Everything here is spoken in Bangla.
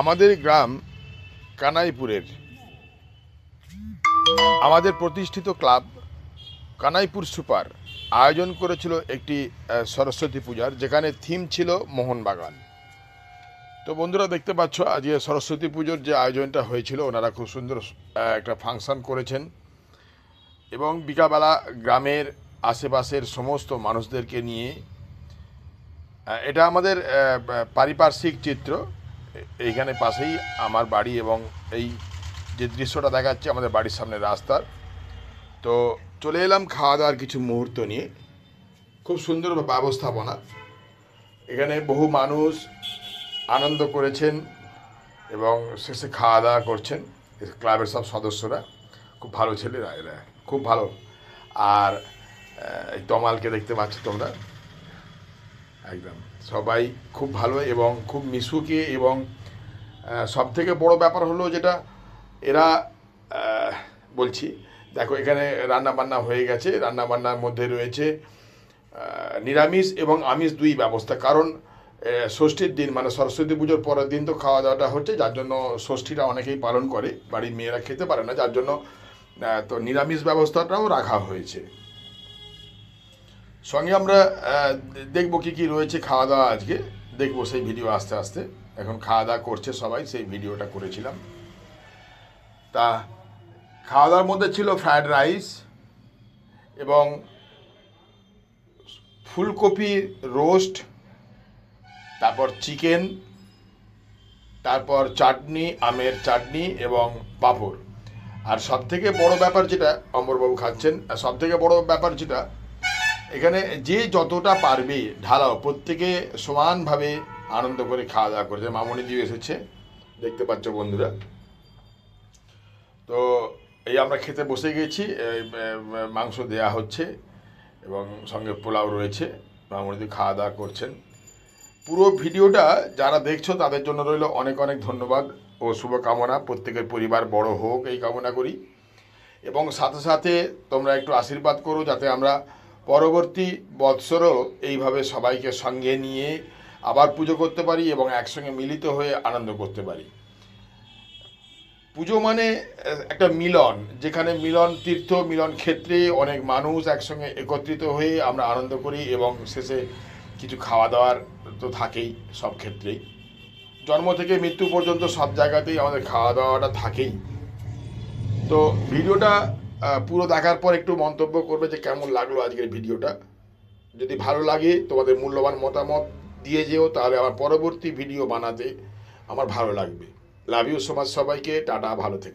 আমাদের গ্রাম কানাইপুরের। আমাদের প্রতিষ্ঠিত ক্লাব কানাইপুর সুপার আয়োজন করেছিল একটি সরস্বতী পূজার, যেখানে থিম ছিল মোহনবাগান তো বন্ধুরা দেখতে পাচ্ছ আজকে সরস্বতী পুজোর যে আয়োজনটা হয়েছিল, ওনারা খুব সুন্দর একটা ফাংশন করেছেন। এবং বিকালবেলা গ্রামের আশেপাশের সমস্ত মানুষদেরকে নিয়ে এটা আমাদের পারিপার্শ্বিক চিত্র। এইখানে পাশেই আমার বাড়ি এবং এই যে দৃশ্যটা দেখাচ্ছে আমাদের বাড়ির সামনে রাস্তার। তো চলে এলাম খাওয়া দাওয়ার কিছু মুহূর্ত নিয়ে। খুব সুন্দর ব্যবস্থাপনা। এখানে বহু মানুষ আনন্দ করেছেন এবং শেষে খাওয়া দাওয়া করছেন ক্লাবের সব সদস্যরা। খুব ভালো ছেলেরা এরা। খুব ভালো। আর এই তমালকে দেখতে পাচ্ছ তোমরা। একদম। সবাই খুব ভালো এবং খুব মিশুকে এবং সব থেকে বড় ব্যাপার হলো যেটা, এরা বলছি, দেখো এখানে রান্না বান্না হয়ে গেছে রান্না বান্নার মধ্যে রয়েছে নিরামিষ এবং আমিষ দুই ব্যবস্থা। কারণ ষষ্ঠীর দিন মানে সরস্বতী পুজোর পরের দিন তো খাওয়া দাওয়াটা হচ্ছে, যার জন্য ষষ্ঠীটা অনেকেই পালন করে, বাড়ির মেয়েরা খেতে পারে না, যার জন্য তো নিরামিষ ব্যবস্থাটাও রাখা হয়েছে। সঙ্গে আমরা দেখব কি কি রয়েছে খাওয়া দাওয়া আজকে। দেখব সেই ভিডিও আস্তে আস্তে। এখন খাওয়া দাওয়া করছে সবাই, সেই ভিডিওটা করেছিলাম। তা খাওয়া দাওয়ার মধ্যে ছিল ফ্রায়েড রাইস এবং ফুলকপি রোস্ট তারপর চিকেন তারপর চাটনি, আমের চাটনি এবং পাঁপড়। আর সবথেকে বড় ব্যাপার যেটা, অমরবাবু খাচ্ছেন সব থেকে বড় ব্যাপার যেটা এখানে যে যতটা পারবে ঢালাও, প্রত্যেকে সমানভাবে আনন্দ করে খাওয়া দাওয়া করেছে মামনি দিয়ে এসেছে, দেখতে পাচ্ছ বন্ধুরা। তো এই আমরা খেতে বসে গেছি মাংস দেয়া হচ্ছে এবং সঙ্গে পোলাও রয়েছে। মামনিদি খাওয়া দাওয়া করছেন। পুরো ভিডিওটা যারা দেখছ, তাদের জন্য রইল অনেক অনেক ধন্যবাদ ও শুভকামনা। প্রত্যেকের পরিবার বড় হোক, এই কামনা করি। এবং সাথে সাথে তোমরা একটু আশীর্বাদ করো, যাতে আমরা পরবর্তী বৎসরও এইভাবে সবাইকে সঙ্গে নিয়ে আবার পুজো করতে পারি এবং একসঙ্গে মিলিত হয়ে আনন্দ করতে পারি। পুজো মানে একটা মিলন, যেখানে মিলন তীর্থ, মিলন ক্ষেত্রে অনেক মানুষ একসঙ্গে একত্রিত হয়ে আমরা আনন্দ করি এবং শেষে কিছু খাওয়া দাওয়ার তো থাকেই সব ক্ষেত্রেই। জন্ম থেকে মৃত্যু পর্যন্ত সব জায়গাতেই আমাদের খাওয়া দাওয়াটা থাকেই। তো ভিডিওটা পুরো দেখার পর একটু মন্তব্য করবে যে কেমন লাগল আজকের ভিডিওটা। যদি ভালো লাগে, তোমাদের মূল্যবান মতামত দিয়ে যেও, তাহলে আমার পরবর্তী ভিডিও বানাতে আমার ভালো লাগবে। লাভ ইউ সমাজ সবাইকে, টাটা, ভালো থেকো।